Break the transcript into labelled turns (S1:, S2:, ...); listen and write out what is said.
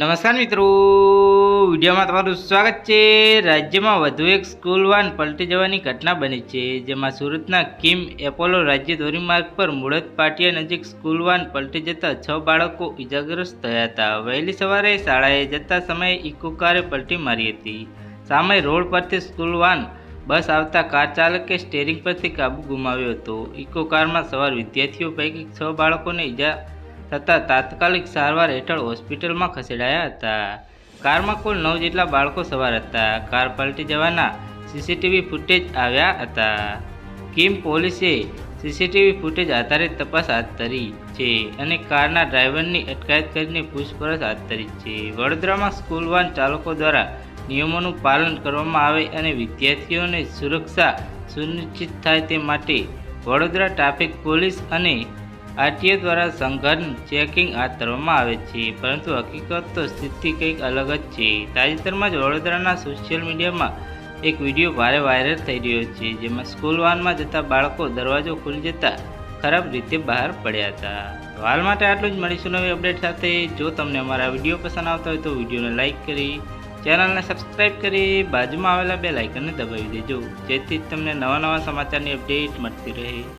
S1: નમસ્કાર મિત્રો. વિડીયોમાં તમારું સ્વાગત છે. રાજ્યમાં વધુ એક સ્કૂલ વાન પલટી જવાની ઘટના બની છે, જેમાં સુરતના કિમ એપોલો રાજ્ય ધોરીમાર્ગ પર મુળત પાટિયા નજીક સ્કૂલ વાન પલટી જતા છ બાળકો ઇજાગ્રસ્ત થયા હતા. વહેલી સવારે શાળાએ જતા સમયે ઇકો કારે પલટી મારી હતી. સામે રોડ પરથી સ્કૂલ વાન બસ આવતા કાર ચાલકે સ્ટેરિંગ પરથી કાબુ ગુમાવ્યો હતો. ઇકો કારમાં સવાર વિદ્યાર્થીઓ પૈકી છ બાળકોને ઈજા થતાં તાત્કાલિક સારવાર હેઠળ હોસ્પિટલમાં ખસેડાયા હતા. કારમાં કુલ નવ જેટલા બાળકો સવાર હતા. કાર પલટી જવાના સીસીટીવી ફૂટેજ આવ્યા હતા. કિમ પોલીસે સીસીટીવી ફૂટેજ આધારે તપાસ હાથ ધરી છે અને કારના ડ્રાઈવરની અટકાયત કરીને પૂછપરછ હાથ ધરી છે. વડોદરામાં સ્કૂલ વાન ચાલકો દ્વારા નિયમોનું પાલન કરવામાં આવે અને વિદ્યાર્થીઓને સુરક્ષા સુનિશ્ચિત થાય તે માટે વડોદરા ટ્રાફિક પોલીસ અને આરટીઓ દ્વારા સંઘર્ષ ચેકિંગ હાથ ધરવામાં આવે છે, પરંતુ હકીકત તો સ્થિતિ કંઈક અલગ જ છે. તાજેતરમાં જ વડોદરાના સોશિયલ મીડિયામાં એક વીડિયો ભારે વાયરલ થઈ રહ્યો છે, જેમાં સ્કૂલ વાનમાં જતા બાળકો દરવાજો ખુલી જતા ખરાબ રીતે બહાર પડ્યા હતા. હાલ માટે આટલું જ. મળીશું નવી અપડેટ સાથે. જો તમને અમારા વીડિયો પસંદ આવતા હોય તો વિડીયોને લાઇક કરી ચેનલને સબસ્ક્રાઇબ કરી, બાજુમાં આવેલા બે લાઇકનને દબાવી દેજો. જેથી તમને નવા નવા સમાચારની અપડેટ મળતી રહે.